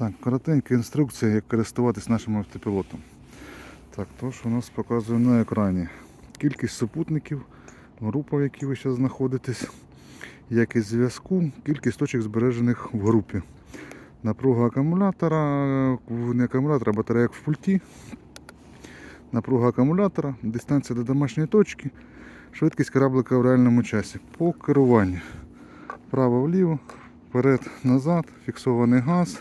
Так, коротенька інструкція, як користуватись нашим автопілотом. Так, то, що у нас показує на екрані. Кількість супутників, група, в якій ви зараз знаходитесь, якість зв'язку, кількість точок збережених в групі. Напруга акумулятора, не акумулятора, а батарея в пульті. Напруга акумулятора, дистанція до домашньої точки, швидкість кораблика в реальному часі. По керуванню. Право-вліво, вперед-назад, фіксований газ.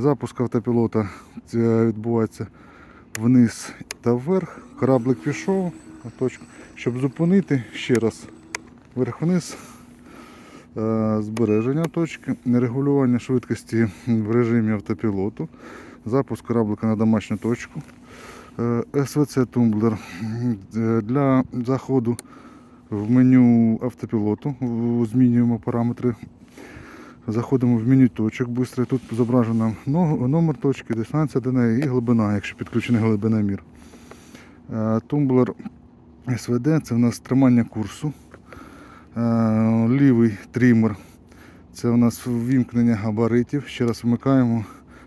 Запуск автопілота е, відбувається вниз та вверх. Кораблик пішов. Щоб зупинити ще раз вверх-вниз. Е, Збереження точки, нерегулювання швидкості в режимі автопілоту, запуск кораблика на домашню точку, Е, СВЦ тумблер для заходу в меню автопілоту. Змінюємо параметри Заходимо в меню точок быстро. Тут зображено номер точки, дистанція до неї і глибина, якщо підключений глибиномір. Е, Тумблер СВД це у нас тримання курсу. Е, Лівий трімер це у нас ввімкнення габаритів. Ще раз вмикаємо,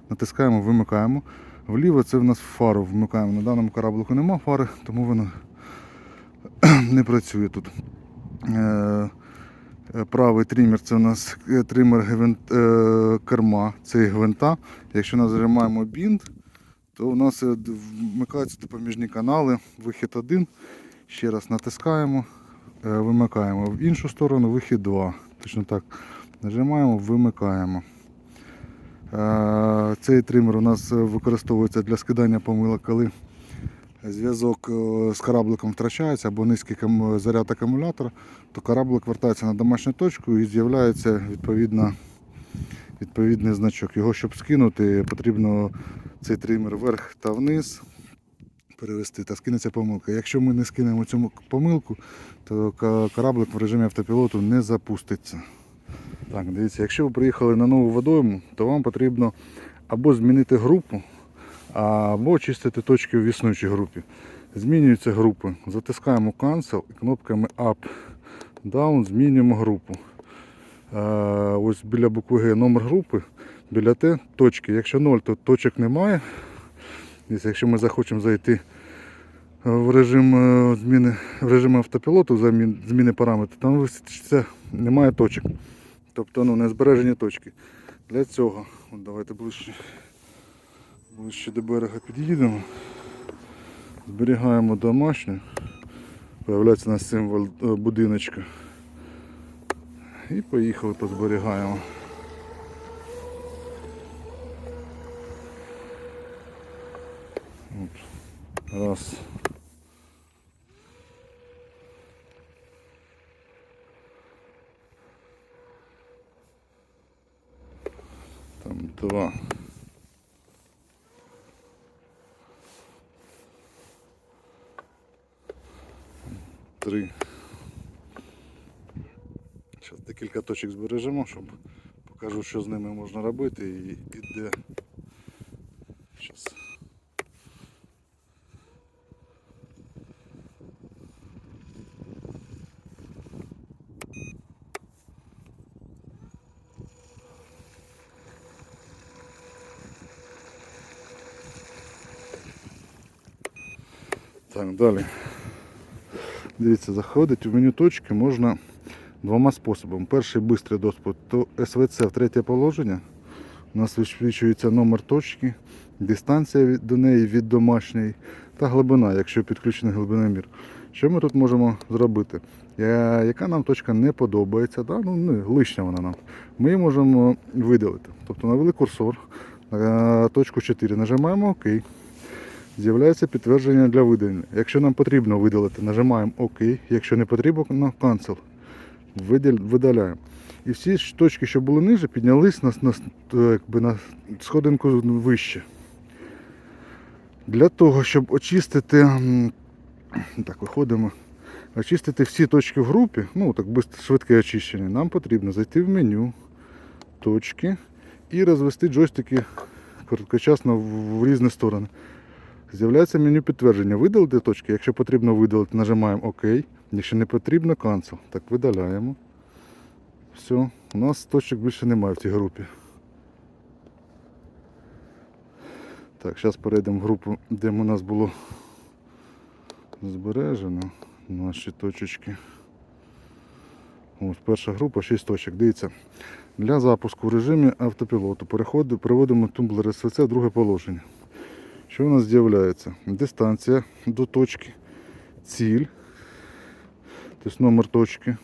натискаємо, вимикаємо. Вліво це у нас фару вмикаємо. На даному кораблику нема фари, тому воно не працює тут. Е, Правий трімер це у нас е, тример гвинт, е, керма, це гвинта. Якщо нажимаємо бінт, то у нас е, вмикаються допоміжні канали, вихід 1. Ще раз натискаємо, е, вимикаємо. В іншу сторону вихід 2. Точно так. Нажимаємо, вимикаємо. Е, Цей тример у нас використовується для скидання помилок, коли зв'язок е, з корабликом втрачається або низький заряд акумулятора, то кораблик вертається на домашню точку і з'являється відповідно, відповідний значок. Його, щоб скинути, потрібно цей тример вверх та вниз перевести та скинеться помилка. Якщо ми не скинемо цю помилку, то кораблик в режимі автопілоту не запуститься. Так, дивіться, якщо ви приїхали на нову водойму, то вам потрібно або змінити групу, або очистити точки в існуючій групі. Змінюються групи. Затискаємо Cancel і кнопками Up, Down змінюємо групу. Ось біля букви Г номер групи, біля Т точки. Якщо 0, то точок немає. Якщо ми захочемо зайти в режим е, зміни в режим автопілоту, зміни параметрів, там висвітиться немає точок. Тобто ну, не збережені точки. Для цього, давайте ближче, ближче до берега під'їдемо. Зберігаємо домашню. Появляється у нас символ е, будиночка. І поїхали, позберігаємо. Раз. Там два. Три. Зараз декілька точок збережемо, щоб покажу, що з ними можна робити і, і де. Щас. Так, далі. Дивіться, заходить в меню точки можна двома способами. Перший швидкий доступ то СВЦ в третє положення. У нас висвічується номер точки, дистанція до неї від домашньої та глибина, якщо підключений глибиномір. Що ми тут можемо зробити? Я- Яка нам точка не подобається, да? ну, не, лишня вона нам. Ми її можемо видалити. Тобто навели курсор на точку 4, нажимаємо ОК. З'являється підтвердження для видалення. Якщо нам потрібно видалити, нажимаємо ОК. Якщо не потрібно, Cancel. Видаляємо. І всі точки, що були ниже, піднялись на, на, якби на сходинку вище. Для того, щоб очистити, так, виходимо, очистити всі точки в групі, ну так швидке очищення, нам потрібно зайти в меню, точки і розвести джойстики короткочасно в, різні сторони. З'являється меню підтвердження. Видалити точки. Якщо потрібно видалити, нажимаємо ОК. Якщо не потрібно, Cancel. Так, видаляємо. Все, у нас точок більше немає в цій групі. Так, зараз перейдемо в групу, де у нас було збережено наші точечки. Ось перша група, 6 точок. Дивіться. Для запуску в режимі автопілоту переходу приводимо тумблер СВЦ в друге положення. Що у нас з'являється? Дистанція до точки, ціль, тобто номер точки,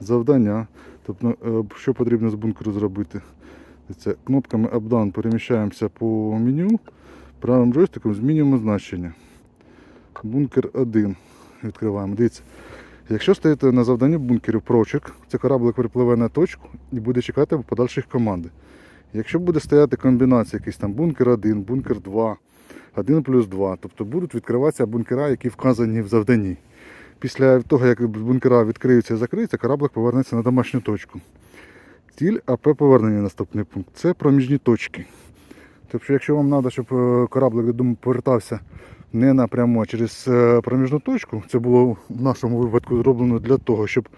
завдання. Тобто, е, що потрібно з бункеру зробити? Це кнопками Up-Down переміщаємося по меню, правим джойстиком змінюємо значення. Бункер 1 відкриваємо. Дивіться, якщо стоїте на завданні бункерів прочек, це кораблик припливе на точку і буде чекати подальших команди. Якщо буде стояти комбінація якийсь там бункер 1, бункер 2, 1 плюс 2, тобто будуть відкриватися бункера, які вказані в завданні. Після того, як бункера відкриються і закриються, кораблик повернеться на домашню точку. Ціль АП повернення наступний пункт. Це проміжні точки. Тобто, якщо вам треба, щоб е, кораблик додому повертався не напряму, а через е, проміжну точку, це було в нашому випадку зроблено для того, щоб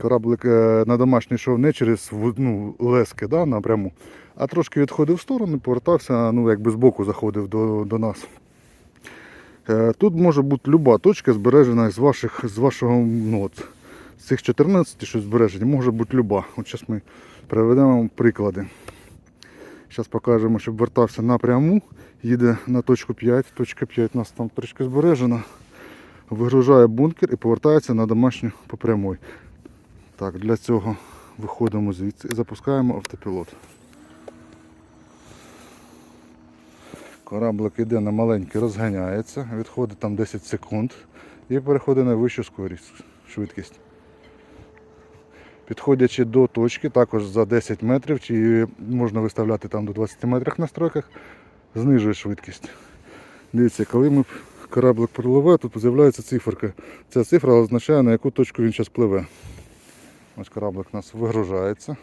кораблик е, на домашній йшов не через ну, лески да, напряму, а трошки відходив в сторону, повертався, ну якби збоку заходив до, до нас. Е, Тут може бути люба точка збережена з ваших, з вашого ну, от, з цих 14, що збережені, може бути люба. От зараз ми приведемо приклади. Зараз покажемо, щоб вертався напряму, їде на точку 5. Точка 5 у нас там трішки збережена. Вигружає бункер і повертається на домашню по прямой. Так, для цього виходимо звідси і запускаємо автопілот. Кораблик йде на маленький, розганяється, відходить там 10 секунд і переходить на вищу скорість, швидкість. Підходячи до точки, також за 10 метрів, чи можна виставляти там до 20 метрів на стройках, знижує швидкість. Дивіться, коли ми кораблик припливе, тут з'являється циферка. Ця цифра означає, на яку точку він зараз пливе. Ось кораблик у нас вигружається.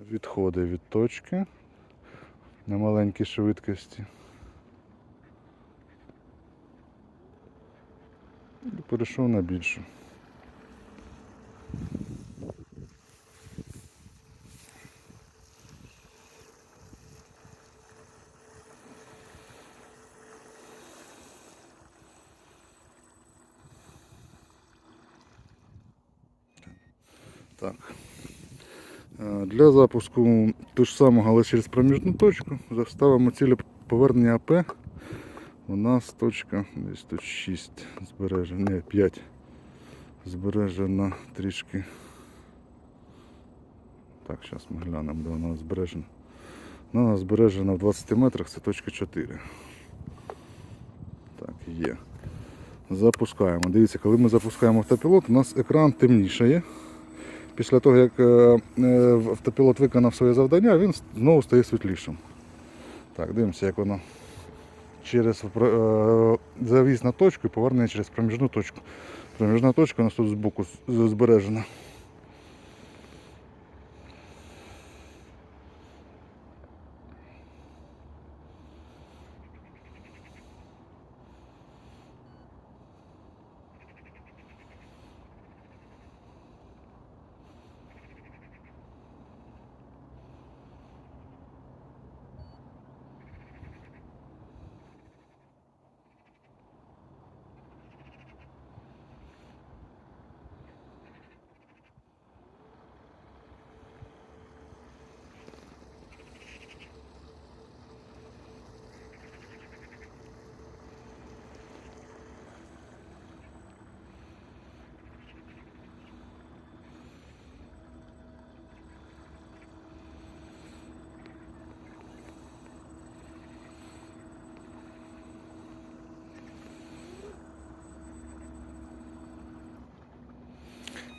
Відходить від точки на маленькій швидкості. І перейшов на більшу. Так. Е, Для запуску ту ж самого, але через проміжну точку заставимо ціле повернення АП. У нас точка десь тут 6 збережена, не 5 збережена трішки. Так, зараз ми глянемо, де вона збережена. Вона збережена в 20 метрах, це точка 4. Так, є. Запускаємо. Дивіться, коли ми запускаємо автопілот, у нас екран темнішає. Після того, як е, е, автопілот виконав своє завдання, він знову стає світлішим. Так, дивимося, як воно через е, завіз на точку і повернення через проміжну точку. Проміжна точка у нас тут збоку збережена.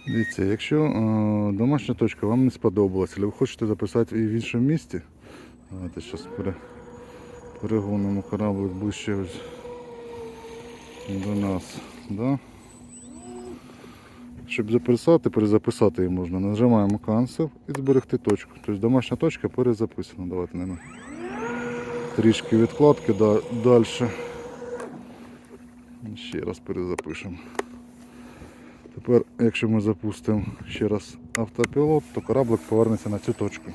Дивіться, якщо е, домашня точка вам не сподобалася, або ви хочете записати в іншому місці, давайте зараз пере, перегонимо кораблик ближче до нас. Да? Щоб записати, перезаписати її можна, нажимаємо Cancel і зберегти точку. Тобто домашня точка перезаписана. Давайте не трішки відкладки да, далі. Ще раз перезапишемо. Тепер, якщо ми запустимо ще раз автопілот, то кораблик повернеться на цю точку.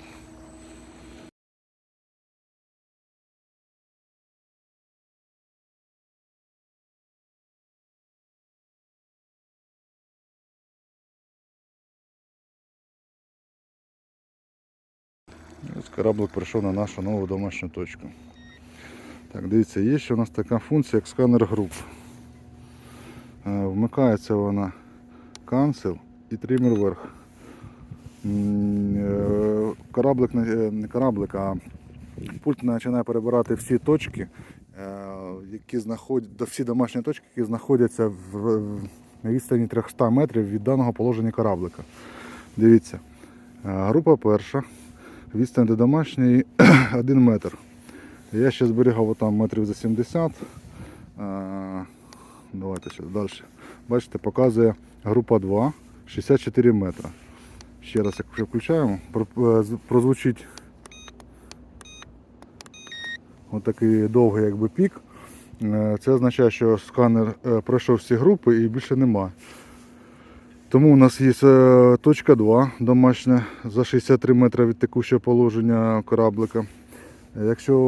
Кораблик прийшов на нашу нову домашню точку. Так, дивіться, є ще у нас така функція, як сканер груп. Е, Вмикається вона cancel і тример вверх. Е, Кораблик, не- е, кораблик, а пульт починає перебирати всі точки, е, які знаходять, всі домашні точки, які знаходяться в, на відстані 300 метрів від даного положення кораблика. Дивіться, група перша, відстань до домашньої 1 метр. Я ще зберігав отам метрів за 70. Е, Давайте ще далі. Бачите, показує група 2, 64 метри. Ще раз, якщо включаємо, е, прозвучить отакий довгий якби пік. Е, Це означає, що сканер е, пройшов всі групи і більше немає. Тому у нас є точка 2 домашня за 63 метри від текущого положення кораблика. Якщо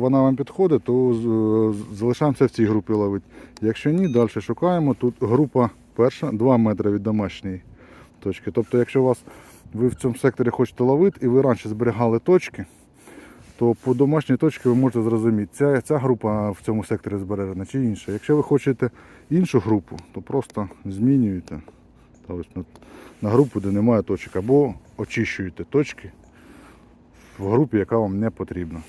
вона вам підходить, то залишаємося в цій групі ловити. Якщо ні, далі шукаємо. Тут група перша 2 метри від домашньої точки. Тобто, якщо у вас ви в цьому секторі хочете ловити і ви раніше зберігали точки, то по домашній точці ви можете зрозуміти, ця, ця група в цьому секторі збережена чи інша. Якщо ви хочете іншу групу, то просто змінюєте та ось на, на групу, де немає точок, або очищуєте точки в групі, яка вам не потрібна.